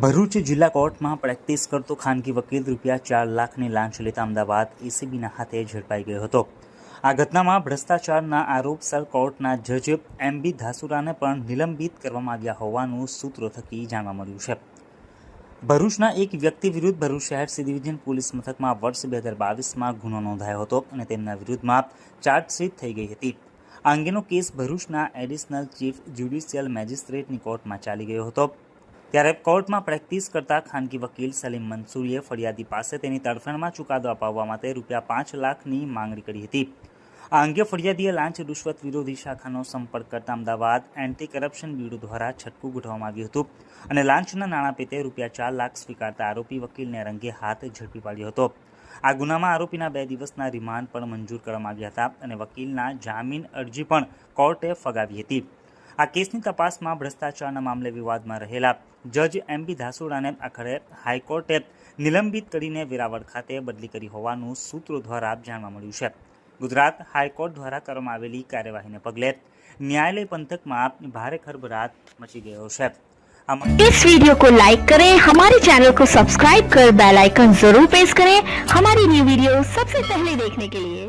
ભરૂચ જિલ્લા કોર્ટમાં પ્રેક્ટિસ કરતો ખાનગી વકીલ રૂપિયા ચાર લાખની લાંચ લેતા અમદાવાદ એસીબીના હાથે ઝડપાઈ ગયો હતો. આ ઘટનામાં ભ્રષ્ટાચારના આરોપસર કોર્ટના જજ એમ બી ધાસુરાને પણ નિલંબિત કરવામાં આવ્યા હોવાનું સૂત્રો થકી જાણવા મળ્યું છે. ભરૂચના એક વ્યક્તિ વિરુદ્ધ ભરૂચ શહેર સી ડિવિઝન પોલીસ મથકમાં વર્ષ બે હજાર બાવીસમાં ગુનો નોંધાયો હતો અને તેમના વિરુદ્ધમાં ચાર્જશીટ થઈ ગઈ હતી. આ અંગેનો કેસ ભરૂચના એડિશનલ ચીફ જ્યુડિશિયલ મેજિસ્ટ્રેટની કોર્ટમાં ચાલી ગયો હતો. ત્યારે કોર્ટમાં પ્રેક્ટિસ કરતા ખાનગી વકીલ સલીમ મંસૂરીએ ફરિયાદી પાસે તેની તરફેણમાં ચુકાદો અપાવવા માટે રૂપિયા પાંચ લાખની માંગણી કરી હતી. આ અંગે ફરિયાદીએ લાંચ રૂશ્વત વિરોધી શાખાનો સંપર્ક કરતા અમદાવાદ એન્ટી કરપ્શન બ્યુરો દ્વારા છટકું ગોઠવવામાં આવ્યું હતું અને લાંચના નાણાં પેટે રૂપિયા ચાર લાખ સ્વીકારતા આરોપી વકીલને રંગે હાથ ઝડપી પાડ્યો હતો. આ ગુનામાં આરોપીના બે દિવસના રિમાન્ડ પણ મંજૂર કરવામાં આવ્યા હતા અને વકીલના જામીન અરજી પણ કોર્ટે ફગાવી હતી. આ કેસની તપાસમાં ભ્રષ્ટાચારના મામલે વિવાદમાં રહેલા જજ એમ બી ધાસુડાને આખરે હાઈકોર્ટે નિલંબિત કરીને વેરાવળ ખાતે બદલી કરી હોવાનું સૂત્રો દ્વારા જાણવા મળ્યું છે ગુજરાત હાઈકોર્ટ દ્વારા કરવામાં આવેલી કાર્યવાહીને પગલે ન્યાયાલય પંથકમાં ભારે ખરભરાટ મચી ગયો છે આમાં इस वीडियो को लाइक करें हमारे चैनल को सब्सक्राइब कर बेल आइकन जरूर प्रेस करें हमारी न्यू वीडियो सबसे पहले देखने के लिए